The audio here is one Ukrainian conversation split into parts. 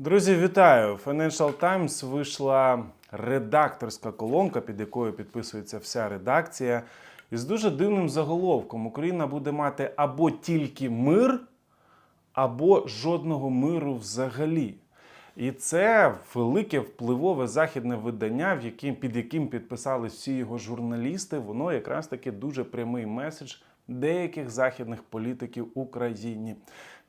Друзі, вітаю! Financial Times вийшла редакторська колонка, під якою підписується вся редакція. Із дуже дивним заголовком: Україна буде мати або тільки мир, або жодного миру взагалі. І це велике впливове західне видання, в яким, під яким підписались всі його журналісти. Воно якраз таки дуже прямий меседж деяких західних політиків Україні.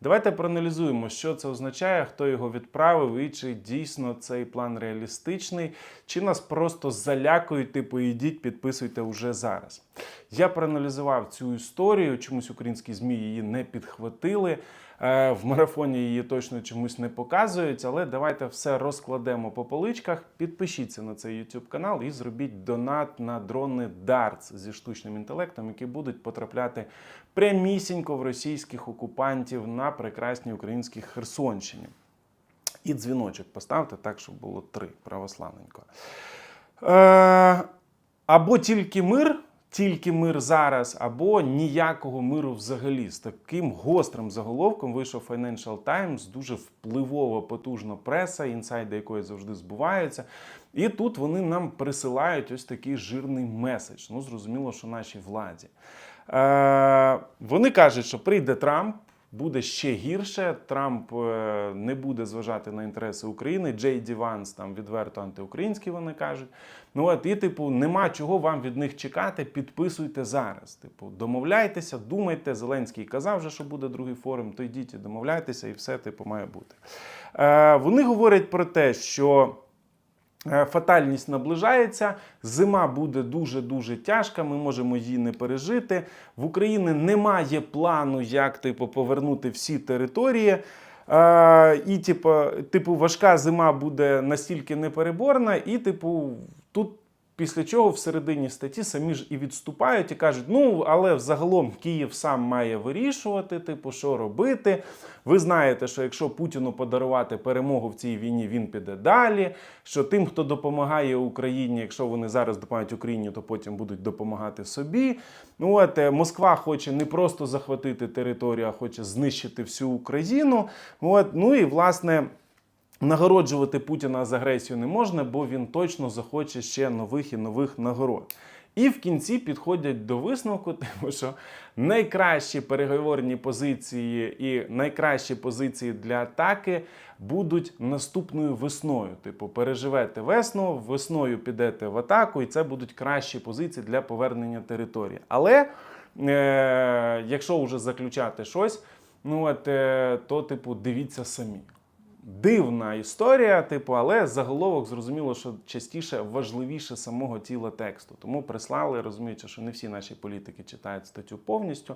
Давайте проаналізуємо, що це означає, хто його відправив, і чи дійсно цей план реалістичний, чи нас просто залякують, типу, ідіть, підписуйте уже зараз. Я проаналізував цю історію, чомусь українські ЗМІ її не підхватили. Е, В марафоні її точно чомусь не показують, але давайте все розкладемо по поличках. Підпишіться на цей YouTube канал і зробіть донат на дрони Darts зі штучним інтелектом, які будуть потрапляти прямісінько в російських окупантів на прекрасній українській Херсонщині. І дзвіночок поставте так, щоб було три православненько. Е, або тільки мир, тільки мир зараз, або ніякого миру взагалі. З таким гострим заголовком вийшов Financial Times, дуже впливова, потужна преса, інсайди якої завжди збуваються. І тут вони нам присилають ось такий жирний меседж. Ну, зрозуміло, що нашій владі. Е, вони кажуть, що прийде Трамп. Буде ще гірше. Трамп е, не буде зважати на інтереси України. Джей Ді Ванс там відверто антиукраїнські вони кажуть. Ну от і типу, нема чого вам від них чекати. Підписуйте зараз. Типу, домовляйтеся, думайте. Зеленський казав вже, що буде другий форум. То йдіть і домовляйтеся, і все типу має бути. Е, вони говорять про те, що. Е, Фатальність наближається, зима буде дуже дуже тяжка. Ми можемо її не пережити. В Україні немає плану, як типу повернути всі території. Е, і, типу, типу, важка зима буде настільки непереборна, і, типу, тут. Після чого в середині статті самі ж і відступають і кажуть: ну але взагалом Київ сам має вирішувати, типу, що робити. Ви знаєте, що якщо Путіну подарувати перемогу в цій війні, він піде далі. Що тим, хто допомагає Україні, якщо вони зараз допомагають Україні, то потім будуть допомагати собі. Ну от е, Москва хоче не просто захватити територію, а хоче знищити всю Україну. От, ну і власне. Нагороджувати Путіна з агресію не можна, бо він точно захоче ще нових і нових нагород. І в кінці підходять до висновку, тому що найкращі переговорні позиції і найкращі позиції для атаки будуть наступною весною. Типу, переживете весну, весною підете в атаку, і це будуть кращі позиції для повернення території. Але е- якщо вже заключати щось, ну от, е- то, типу, дивіться самі. Дивна історія, типу, але заголовок зрозуміло, що частіше важливіше самого тіла тексту. Тому прислали, розуміючи, що не всі наші політики читають статтю повністю.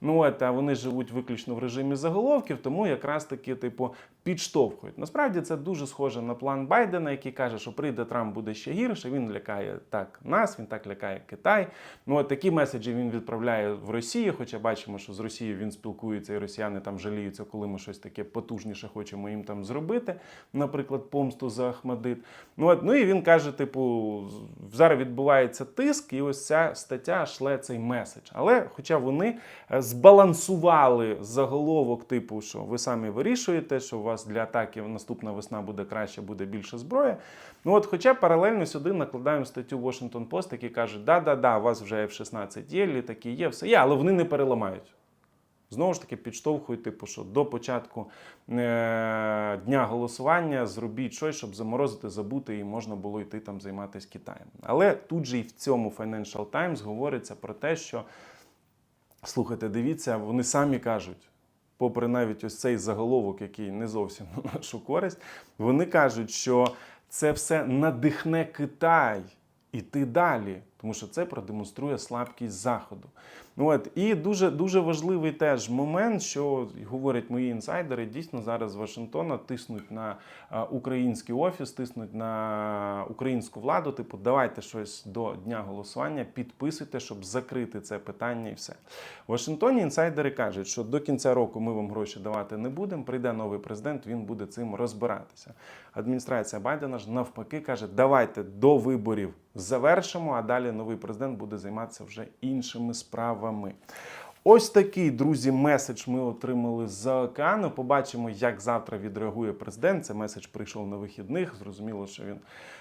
Ну от, а вони живуть виключно в режимі заголовків, тому якраз таки, типу, підштовхують. Насправді це дуже схоже на план Байдена, який каже, що прийде Трамп буде ще гірше. Він лякає так нас, він так лякає Китай. Ну от такі меседжі він відправляє в Росію. Хоча бачимо, що з Росією він спілкується, і росіяни там жаліються, коли ми щось таке потужніше хочемо їм там зробити, наприклад, помсту за Ахмадит. Ну от ну і він каже: типу, зараз відбувається тиск, і ось ця стаття шле цей меседж. Але, хоча вони е, збалансували заголовок, типу, що ви самі вирішуєте, що у вас для атаки наступна весна буде краще, буде більше зброї. Ну от, хоча паралельно сюди накладаємо статтю Washington Post, які кажуть, да-да-да, у вас вже F-16 є, літаки є, все є, але вони не переламають. Знову ж таки, підштовхують, типу, що до початку е- дня голосування зробіть щось, щоб заморозити, забути, і можна було йти там займатися Китаєм. Але тут же і в цьому Financial Times говориться про те, що слухайте, дивіться, вони самі кажуть. Попри навіть ось цей заголовок, який не зовсім на нашу користь, вони кажуть, що це все надихне Китай іти далі, тому що це продемонструє слабкість Заходу. Ну от і дуже дуже важливий теж момент, що говорять мої інсайдери, дійсно зараз з Вашингтона тиснуть на український офіс, тиснуть на українську владу. Типу, давайте щось до дня голосування, підписуйте, щоб закрити це питання і все. В Вашингтоні інсайдери кажуть, що до кінця року ми вам гроші давати не будемо. Прийде новий президент, він буде цим розбиратися. Адміністрація Байдена ж навпаки каже, давайте до виборів завершимо, а далі новий президент буде займатися вже іншими справами. Ось такий, друзі, меседж ми отримали з океану. Побачимо, як завтра відреагує президент. Це меседж прийшов на вихідних. Зрозуміло, що він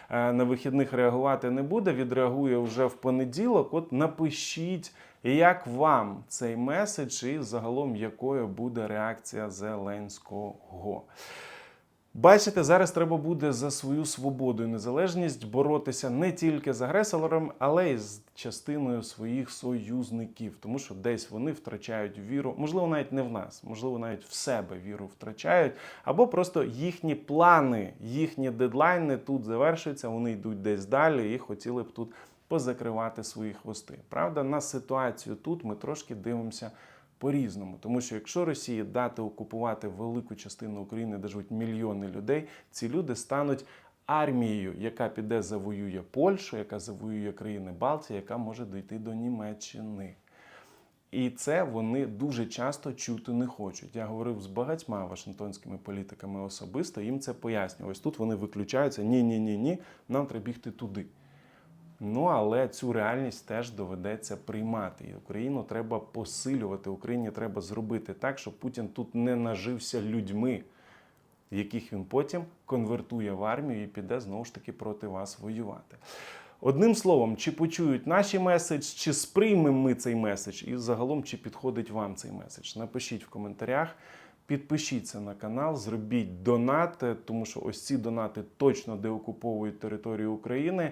е, на вихідних реагувати не буде. Відреагує вже в понеділок. От напишіть, як вам цей меседж, і загалом якою буде реакція Зеленського. Бачите, зараз треба буде за свою свободу і незалежність боротися не тільки з агресором, але й з частиною своїх союзників, тому що десь вони втрачають віру, можливо, навіть не в нас, можливо, навіть в себе віру втрачають, або просто їхні плани, їхні дедлайни тут завершуються, вони йдуть десь далі і хотіли б тут позакривати свої хвости. Правда, на ситуацію тут ми трошки дивимося по-різному. Тому що якщо Росії дати окупувати велику частину України, де живуть мільйони людей, ці люди стануть армією, яка піде завоює Польщу, яка завоює країни Балтії, яка може дійти до Німеччини. І це вони дуже часто чути не хочуть. Я говорив з багатьма вашингтонськими політиками особисто, їм це пояснюю. Ось тут вони виключаються: ні, ні, ні, ні, нам треба бігти туди. Ну але цю реальність теж доведеться приймати. І Україну треба посилювати. Україні треба зробити так, щоб Путін тут не нажився людьми, яких він потім конвертує в армію і піде знову ж таки проти вас воювати. Одним словом, чи почують наші меседж, чи сприймемо ми цей меседж, і загалом чи підходить вам цей меседж. Напишіть в коментарях. Підпишіться на канал, зробіть донати, тому що ось ці донати точно деокуповують територію України.